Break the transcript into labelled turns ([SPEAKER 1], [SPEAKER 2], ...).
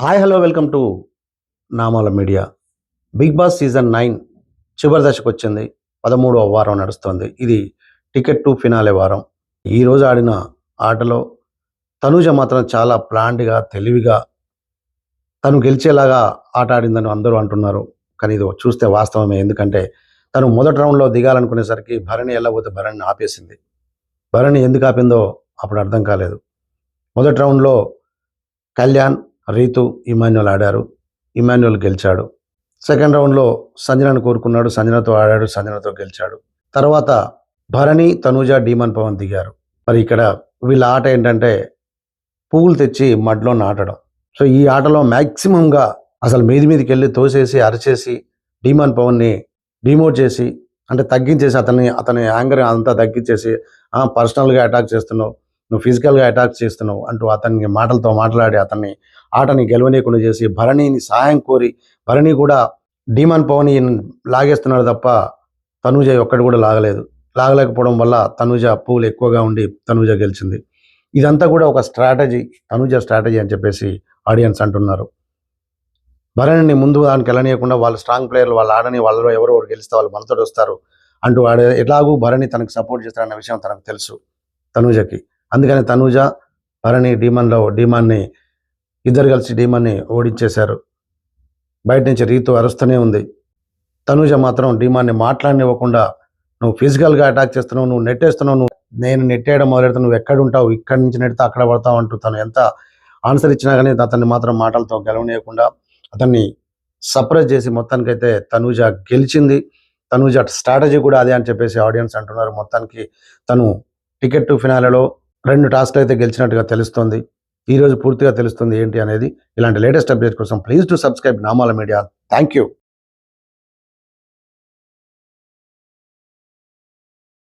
[SPEAKER 1] Hi hello welcome to Namala media Bigg Boss season nine చివరి దశకు వచ్చింది. పదమూడవ వారం నడుస్తుంది. ఇది టికెట్ టు ఫినాలే వారం. ఈరోజు ఆడిన ఆటలో తనూజ మాత్రం చాలా ప్లాండ్గా తెలివిగా తను గెలిచేలాగా ఆట ఆడిందని అందరూ అంటున్నారు. కానీ ఇది చూస్తే వాస్తవమే. ఎందుకంటే తను మొదటి రౌండ్లో దిగాలనుకునేసరికి భరణి వెళ్ళబోతే భరణిని ఆపేసింది. భరణి ఎందుకు ఆపిందో అప్పుడు అర్థం కాలేదు. మొదటి రౌండ్లో కళ్యాణ్ రీతు ఇమాన్యుల్ ఆడారు ఇమాన్యుల్ గెలిచాడు. సెకండ్ రౌండ్లో సంజనను కోరుకున్నాడు సంజనతో ఆడాడు సంజనతో గెలిచాడు. తర్వాత భరణి తనూజ డీమన్ పవన్ దిగారు. మరి ఇక్కడ వీళ్ళ ఆట ఏంటంటే పువ్వులు తెచ్చి మడ్లో నాటడం. సో ఈ ఆటలో మ్యాక్సిమంగా అసలు మీది మీదకి వెళ్ళి తోసేసి అరిచేసి డీమన్ పవన్ని డిమోట్ చేసి అంటే తగ్గించేసి అతన్ని అతని యాంగర్ అంతా తగ్గించేసి పర్సనల్గా అటాక్ చేస్తున్నావు. నువ్వు ఫిజికల్గా అటాక్ చేస్తున్నావు అంటూ అతన్ని మాటలతో మాట్లాడి అతన్ని ఆటని గెలవనీయకుండా చేసి భరణిని సహాయం కోరి భరణి కూడా డీమన్ పవని లాగేస్తున్నాడు తప్ప తనూజ ఒక్కటి కూడా లాగలేదు. లాగలేకపోవడం వల్ల తనూజ పూలు ఎక్కువగా ఉండి తనూజ గెలిచింది. ఇదంతా కూడా ఒక స్ట్రాటజీ తనూజ స్ట్రాటజీ అని చెప్పేసి ఆడియన్స్ అంటున్నారు. భరణిని ముందు దానికి వెళ్ళనీయకుండా వాళ్ళు స్ట్రాంగ్ ప్లేయర్లు వాళ్ళు ఆడని వాళ్ళలో ఎవరో ఒకరు గెలిస్తే వాళ్ళు మనతో వస్తారు అంటూ ఆడే ఎలాగూ భరణి తనకు సపోర్ట్ చేస్తారన్న విషయం తనకు తెలుసు తనూజకి. అందుకని తనూజ భరణి డీమన్లో డీమాన్ని ఇద్దరు కలిసి డీమాన్ని ఓడించేశారు. బయట నుంచి రీతు అరుస్తూనే ఉంది. తనూజ మాత్రం డీమాన్ని మాట్లాడనివ్వకుండా నువ్వు ఫిజికల్గా అటాక్ చేస్తున్నావు నువ్వు నెట్టేస్తున్నావు నువ్వు నేను నెట్టేయడం మొదలెడతా నువ్వు ఎక్కడ ఉంటావు ఇక్కడి నుంచి నెడితే అక్కడ పడతావు అంటూ తను ఎంత ఆన్సర్ ఇచ్చినా కానీ అతన్ని మాత్రం మాటలతో గెలవనీయకుండా అతన్ని సర్ప్రైజ్ చేసి మొత్తానికైతే తనూజ గెలిచింది. తనూజ స్ట్రాటజీ కూడా అదే అని చెప్పేసి ఆడియన్స్ అంటున్నారు. మొత్తానికి తను టికెట్ టు ఫినాలలో రెండు టాస్క్లు అయితే గెలిచినట్టుగా తెలుస్తుంది. ఈరోజు పూర్తిగా తెలుస్తుంది ఏంటి అనేది. ఇలాంటి లేటెస్ట్ అప్డేట్ కోసం please to subscribe Namala media. Thank you